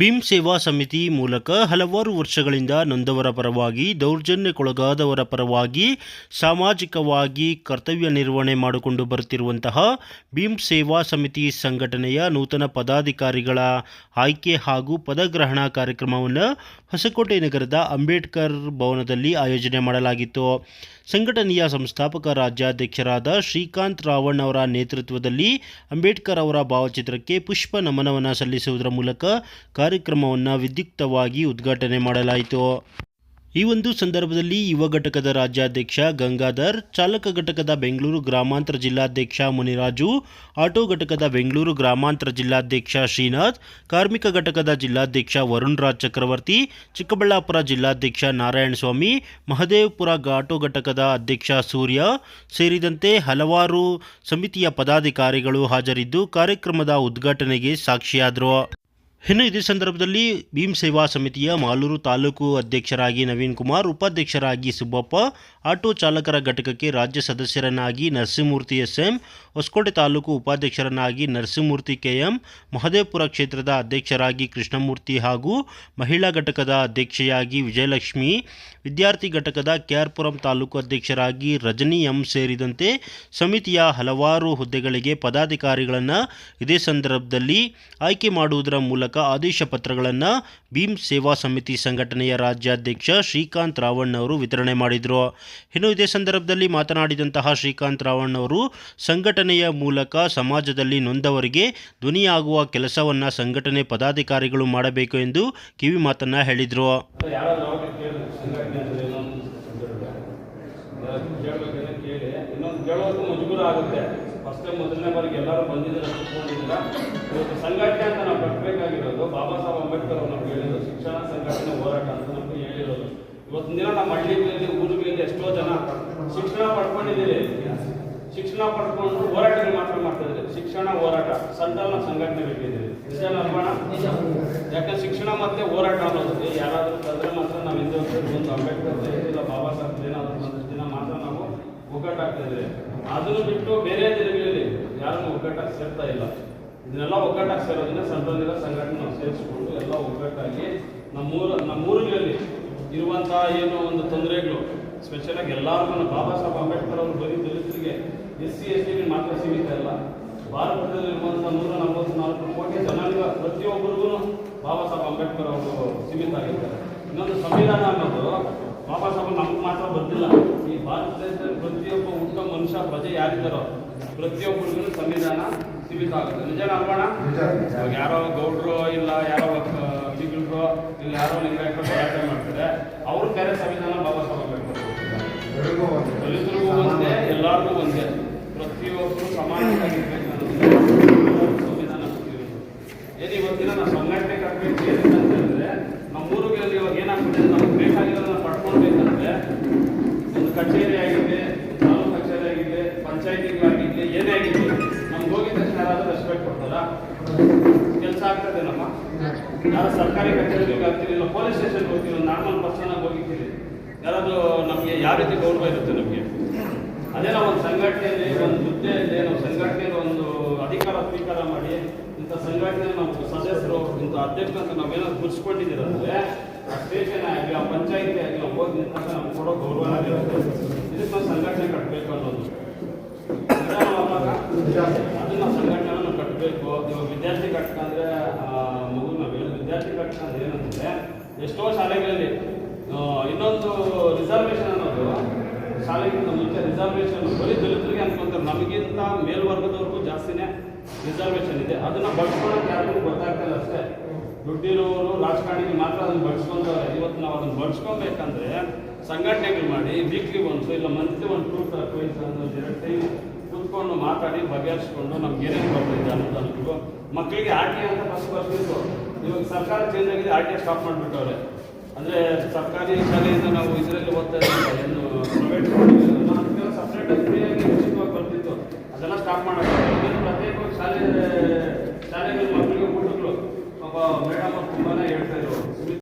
ಭೀಮ್ ಸೇವಾ ಸಮಿತಿ ಮೂಲಕ ಹಲವಾರು ವರ್ಷಗಳಿಂದ ನೊಂದವರ ಪರವಾಗಿ, ದೌರ್ಜನ್ಯಕ್ಕೊಳಗಾದವರ ಪರವಾಗಿ, ಸಾಮಾಜಿಕವಾಗಿ ಕರ್ತವ್ಯ ನಿರ್ವಹಣೆ ಮಾಡಿಕೊಂಡು ಬರುತ್ತಿರುವಂತಹ ಭೀಮ್ ಸೇವಾ ಸಮಿತಿ ಸಂಘಟನೆಯ ನೂತನ ಪದಾಧಿಕಾರಿಗಳ ಆಯ್ಕೆ ಹಾಗೂ ಪದಗ್ರಹಣ ಕಾರ್ಯಕ್ರಮವನ್ನು ಹೊಸಕೋಟೆ ನಗರದ ಅಂಬೇಡ್ಕರ್ ಭವನದಲ್ಲಿ ಆಯೋಜನೆ ಮಾಡಲಾಗಿತ್ತು. ಸಂಘಟನೆಯ ಸಂಸ್ಥಾಪಕ ರಾಜ್ಯಾಧ್ಯಕ್ಷರಾದ ಶ್ರೀಕಾಂತ್ ರಾವಣ್ ಅವರ ನೇತೃತ್ವದಲ್ಲಿ ಅಂಬೇಡ್ಕರ್ ಅವರ ಭಾವಚಿತ್ರಕ್ಕೆ ಪುಷ್ಪ ನಮನವನ್ನು ಸಲ್ಲಿಸುವುದರ ಮೂಲಕ ಕಾರ್ಯಕ್ರಮವನ್ನು ವಿದ್ಯುಕ್ತವಾಗಿ ಉದ್ಘಾಟನೆ ಮಾಡಲಾಯಿತು. ಈ ಒಂದು ಸಂದರ್ಭದಲ್ಲಿ ಯುವ ಘಟಕದ ರಾಜ್ಯಾಧ್ಯಕ್ಷ ಗಂಗಾಧರ್, ಚಾಲಕ ಘಟಕದ ಬೆಂಗಳೂರು ಗ್ರಾಮಾಂತರ ಜಿಲ್ಲಾಧ್ಯಕ್ಷ ಮುನಿರಾಜು, ಆಟೋ ಘಟಕದ ಬೆಂಗಳೂರು ಗ್ರಾಮಾಂತರ ಜಿಲ್ಲಾಧ್ಯಕ್ಷ ಶ್ರೀನಾಥ್, ಕಾರ್ಮಿಕ ಘಟಕದ ಜಿಲ್ಲಾಧ್ಯಕ್ಷ ವರುಣ್ ರಾಜ್ ಚಕ್ರವರ್ತಿ, ಚಿಕ್ಕಬಳ್ಳಾಪುರ ಜಿಲ್ಲಾಧ್ಯಕ್ಷ ನಾರಾಯಣಸ್ವಾಮಿ, ಮಹದೇವಪುರ ಆಟೋ ಘಟಕದ ಅಧ್ಯಕ್ಷ ಸೂರ್ಯ ಸೇರಿದಂತೆ ಹಲವಾರು ಸಮಿತಿಯ ಪದಾಧಿಕಾರಿಗಳು ಹಾಜರಿದ್ದು ಕಾರ್ಯಕ್ರಮದ ಉದ್ಘಾಟನೆಗೆ ಸಾಕ್ಷಿಯಾದರು. ಇನ್ನು ಇದೇ ಸಂದರ್ಭದಲ್ಲಿ ಭೀಮ್ ಸೇವಾ ಸಮಿತಿಯ ಮಾಲೂರು ತಾಲೂಕು ಅಧ್ಯಕ್ಷರಾಗಿ ನವೀನ್ ಕುಮಾರ್, ಉಪಾಧ್ಯಕ್ಷರಾಗಿ ಸುಬ್ಬಪ್ಪ, ಆಟೋ ಚಾಲಕರ ಘಟಕಕ್ಕೆ ರಾಜ್ಯ ಸದಸ್ಯರನ್ನಾಗಿ ನರಸಿಂಹಮೂರ್ತಿ ಎಸ್ ಎಂ ಹೊಸಕೋಟೆ ತಾಲೂಕು ಉಪಾಧ್ಯಕ್ಷರನ್ನಾಗಿ ನರಸಿಂಹಮೂರ್ತಿ ಕೆಎಂ, ಮಹದೇವಪುರ ಕ್ಷೇತ್ರದ ಅಧ್ಯಕ್ಷರಾಗಿ ಕೃಷ್ಣಮೂರ್ತಿ ಹಾಗೂ ಮಹಿಳಾ ಘಟಕದ ಅಧ್ಯಕ್ಷೆಯಾಗಿ ವಿಜಯಲಕ್ಷ್ಮಿ, ವಿದ್ಯಾರ್ಥಿ ಘಟಕದ ಕೆಆರ್ಪುರಂ ತಾಲೂಕು ಅಧ್ಯಕ್ಷರಾಗಿ ರಜನಿ ಎಂ ಸೇರಿದಂತೆ ಸಮಿತಿಯ ಹಲವಾರು ಹುದ್ದೆಗಳಿಗೆ ಪದಾಧಿಕಾರಿಗಳನ್ನು ಇದೇ ಸಂದರ್ಭದಲ್ಲಿ ಆಯ್ಕೆ ಮಾಡುವುದರ ಮೂಲಕ ಆದೇಶ ಪತ್ರಗಳನ್ನು ಭೀಮ್ ಸೇವಾ ಸಮಿತಿ ಸಂಘಟನೆಯ ರಾಜ್ಯಾಧ್ಯಕ್ಷ ಶ್ರೀಕಾಂತ್ ರಾವಣ್ ಅವರು ವಿತರಣೆ ಮಾಡಿದರು. ಇನ್ನು ಇದೇ ಸಂದರ್ಭದಲ್ಲಿ ಮಾತನಾಡಿದಂತಹ ಶ್ರೀಕಾಂತ್ ರಾವಣ್ ಅವರು, ಸಂಘಟನೆಯ ಮೂಲಕ ಸಮಾಜದಲ್ಲಿ ನೊಂದವರಿಗೆ ಧ್ವನಿಯಾಗುವ ಕೆಲಸವನ್ನು ಸಂಘಟನೆ ಪದಾಧಿಕಾರಿಗಳು ಮಾಡಬೇಕು ಎಂದು ಕಿವಿ ಮಾತನ್ನು ಹೇಳಿದರು. ಆಗುತ್ತೆ ಫಸ್ಟ್ ಮೊದಲನೇ ಬಾರಿಗೆ ಎಲ್ಲರೂ ಬಂದಿದ್ದಾರೆ ಸಂಘಟನೆ ಅಂತ ನಾವು ಬಾಬಾ ಸಾಹೇಬ್ ಅಂಬೇಡ್ಕರ್ ಅವರು ನಮ್ಗೆ ಹೇಳಿದ್ರು, ಶಿಕ್ಷಣ ಸಂಘಟನೆ ಹೋರಾಟ ಅಂತ ನಮ್ಗೆ ಹೇಳಿರೋದು. ಇವತ್ತಿನ ದಿನ ನಮ್ಮ ಹಳ್ಳಿಗಳಲ್ಲಿ, ಊರುಗಳಲ್ಲಿ ಎಷ್ಟೋ ಜನ ಶಿಕ್ಷಣ ಪಡ್ಕೊಂಡಿದ್ದೀರಿ. ಶಿಕ್ಷಣ ಪಡ್ಕೊಂಡು ಹೋರಾಟ ಮಾತ್ರ ಮಾಡ್ತಾ ಶಿಕ್ಷಣ ಹೋರಾಟ, ಸಂತಾನ ಸಂಘಟನೆ ಅಲ್ವಣ ಯಾಕಂದ್ರೆ ಶಿಕ್ಷಣ ಮತ್ತೆ ಹೋರಾಟ ಅನ್ನೋದು ಯಾರಾದ್ರೂ ಕರೆದ್ರೆ ಮಾತ್ರ ನಾವು ಹಿಂದೆ ಒಂದು ಅಂಬೇಡ್ಕರ್ ಜಯಂತಿ ಇಲ್ಲ ಬಾಬಾ ಸಾಹೇಬ್ ಏನಾದ್ರು ಒಂದಷ್ಟು ದಿನ ಮಾತ್ರ ನಾವು ಒಗ್ಗಟ್ಟಾಗ್ತಾ ಇದ್ದೀವಿ. ಅದನ್ನು ಬಿಟ್ಟು ಬೇರೆ ದಿನಗಳಲ್ಲಿ ಯಾರನ್ನು ಒಗ್ಗಟ್ಟಾಗಿ ಸೇರ್ತಾ ಇಲ್ಲ. ಇದನ್ನೆಲ್ಲ ಒಗ್ಗಟ್ಟಾಗಿ ಸೇರೋದನ್ನ ಸಂಘಟನೆ ನಾವು ಸೇರಿಸ್ಕೊಂಡು ಎಲ್ಲ ಒಗ್ಗಟ್ಟಾಗಿ ನಮ್ಮೂರ ನಮ್ಮೂರುಗಳಲ್ಲಿ ಇರುವಂತಹ ಏನು ಒಂದು ತೊಂದರೆಗಳು ಸ್ಪೆಷಲ್ ಆಗಿ ಎಲ್ಲರಿಗೂ ಬಾಬಾ ಸಾಹೇಬ್ ಅಂಬೇಡ್ಕರ್ ಅವರು ಬರೀ ದಲಿತರಿಗೆ ಎಸ್ ಸಿ, ಎಸ್ ಟಿಗೆ ಮಾತ್ರ ಸೀಮಿತ ಇಲ್ಲ. ಭಾರತದಲ್ಲಿರುವಂತಹ ನೂರ ನಲವತ್ನಾಲ್ಕು ಕೋಟಿ ಜನಾಂಗ ಪ್ರತಿಯೊಬ್ಬರಿಗೂ ಬಾಬಾ ಸಾಹೇಬ್ ಅಂಬೇಡ್ಕರ್ ಅವರು ಸೀಮಿತ ಆಗಿದ್ದಾರೆ. ಇನ್ನೊಂದು ಸಂವಿಧಾನ ಅನ್ನೋದು ಬಾಬಾ ಸಾಹೇಬ್ ನಮ್ಗೆ ಮಾತ್ರ ಬಂದಿಲ್ಲ. ಈ ಭಾರತ ದೇಶದಲ್ಲಿ ಪ್ರತಿಯೊಬ್ಬ ಉತ್ತಮ ಮನುಷ್ಯ, ಪ್ರಜೆ ಯಾರಿದ್ದಾರೋ ಪ್ರತಿಯೊಬ್ಬರಿಗೂ ಸಂವಿಧಾನ ಸೀಮಿತ ಆಗುತ್ತೆ ನಿಜ ಅಲ್ವಣ ಇವಾಗ ಯಾರೋ ಗೌಡ್ರು ಇಲ್ಲ ಯಾರೋ ಬಿಗಿಲ್ರು ಇಲ್ಲ ಯಾರೋ ಲಿಂಗಾಯತರು ಹೋರಾಟ ಮಾಡ್ತಾರೆ. ಅವ್ರು ಬೇರೆ ಸಂವಿಧಾನ ಬಾಬಾ ಸಾಹೇಬ್ ಅಂಬೇಡ್ಕರ್ ದಲಿತರಿಗೂ ಒಂದೇ ಎಲ್ಲರಿಗೂ ಒಂದೇ. ಪ್ರತಿಯೊಬ್ಬರು ಸಮಾನವಾಗಿರ್ಬೇಕು ಸಂವಿಧಾನ. ಕೊಟ್ಟಿರೋದು ಏನು ಇವತ್ತಿನ ನಾವು ಸಂಘಟನೆ ಕಟ್ಟಬೇಕು ಕೆಲಸ ಆಗ್ತದೆ ನಮ್ಮ. ಯಾರು ಸರ್ಕಾರಿ ಕಚೇರಿಗೆ ಇಲ್ಲ ಪೊಲೀಸ್ ಸ್ಟೇಷನ್ಗೆ ಹೋಗ್ತಿಲ್ಲ ನಾರ್ಮಲ್ ಪರ್ಸನ್ ಆಗಿ ಹೋಗಿದ್ದೀನಿ ಯಾರಾದ್ರೂ ನಮಗೆ ಯಾವ ರೀತಿ ಗೌರವ ಇರುತ್ತೆ ನಮಗೆ? ಅದೇ ನಾವು ಒಂದು ಸಂಘಟನೆಯಲ್ಲಿ, ಒಂದು ಹುದ್ದೆಯಲ್ಲಿ ನಾವು ಸಂಘಟನೆಯಲ್ಲಿ ಒಂದು ಅಧಿಕಾರ ಸ್ವೀಕಾರ ಮಾಡಿ, ಇಂಥ ಸಂಘಟನೆ ನಾವು ಸದಸ್ಯರು, ಇಂಥ ಅಧ್ಯಕ್ಷ ನಾವೇನಾದ್ರು ಗುರ್ಸ್ಕೊಂಡಿದ್ದೀರಂದ್ರೆ ಆ ಸ್ಟೇಷನ್ ಆಗಲಿ, ಆ ಪಂಚಾಯಿತಿ ಆಗಲಿ, ನಾವು ಹೋಗಿ ನಿಂತಾಗ ನಮ್ಗೆ ಕೊಡೋ ಗೌರವ ಆಗಿರುತ್ತೆ. ಇದಕ್ಕೆ ನಾವು ಸಂಘಟನೆ ಕಟ್ಟಬೇಕು ಅನ್ನೋದು ನಿಜ ಅಲ್ವಾ? ಅದನ್ನ ನಾವು ಸಂಘಟನೆಯನ್ನು ಕಟ್ಟಬೇಕು ಇವಾಗ ವಿದ್ಯಾರ್ಥಿ ಘಟಕ ಅಂದ್ರೆ ಆ, ಮಗು ನಾವು ಹೇಳೋದು ಘಟಕ ಏನಂದ್ರೆ ಎಷ್ಟೋ ಶಾಲೆಗಳಲ್ಲಿ ಇನ್ನೊಂದು ರಿಸರ್ವೇಶನ್ ಅನ್ನೋದು, ಶಾಲೆಗಿಂತ ಮುಂಚೆ ರಿಸರ್ವೇಶನ್ ಬರೀ ದಲಿತರಿಗೆ ಅನ್ಕೊಂತಾರೆ. ನಮಗಿಂತ ಮೇಲ್ವರ್ಗದವ್ರಿಗೂ ಜಾಸ್ತಿನೇ ರಿಸರ್ವೇಶನ್ ಇದೆ. ಅದನ್ನ ಬಳಸ್ಕೊಳಕ್ಕೆ ಯಾರಿಗೂ ಗೊತ್ತಾಗ್ತಿಲ್ಲ ಅಷ್ಟೇ. ದುಡ್ಡಿರೋರು ರಾಜಕಾರಣಿಗೆ ಮಾತ್ರ ಅದನ್ನ ಬಳಸ್ಕೊಂತಾರೆ ಇವತ್ತು ನಾವು ಅದನ್ನ ಬಳಸ್ಕೊಬೇಕಂದ್ರೆ ಸಂಘಟನೆಗಳು ಮಾಡಿ ವೀಕ್ಲಿ ಒಂದು ಇಲ್ಲ ಮಂತ್ಲಿ ಒಂದು ಟೂ ಟೈಮ್ಸ್ ಎರಡು ಟೈಮ್ ಕೂತ್ಕೊಂಡು ಮಾತಾಡಿ ಬಗೆಹರಿಸ್ಕೊಂಡು ನಮ್ಗೆ ಏನೇನು ಬರ್ತಿದೆ ಅಂತ ಮಕ್ಕಳಿಗೆ ಆರ್ ಟಿ ಅಂತ ಫಸ್ಟ್ ಬರ್ತಿತ್ತು ಇವಾಗ ಸರ್ಕಾರ ಚೇಂಜ್ ಆಗಿದೆ ಆರ್ ಟಿ ಸ್ಟಾಪ್ ಮಾಡಿಬಿಟ್ಟವ್ರೆ ಅಂದರೆ ಸರ್ಕಾರಿ ಶಾಲೆಯಿಂದ ನಾವು ಇದರಲ್ಲಿ ಓದ್ತಾ ಇದ್ದೀವಿ, ಏನು ಪ್ರೈವೇಟ್ ಸಪ್ರೇಟಾಗಿ ಫ್ರೀಯಾಗಿ ಉಚಿತವಾಗಿ ಬರ್ತಿತ್ತು. ಅದೆಲ್ಲ ಸ್ಟಾಪ್ ಮಾಡೋದು ಪ್ರತ್ಯೇಕವಾಗಿ ಶಾಲೆ, ಶಾಲೆಗಳು ಮಕ್ಕಳಿಗೆ ಹುಡುಗರು ಒಬ್ಬ ಮೇಡಮ್ ಅವ್ರು ತುಂಬಾ ಹೇಳ್ತಾ ಇದ್ರು.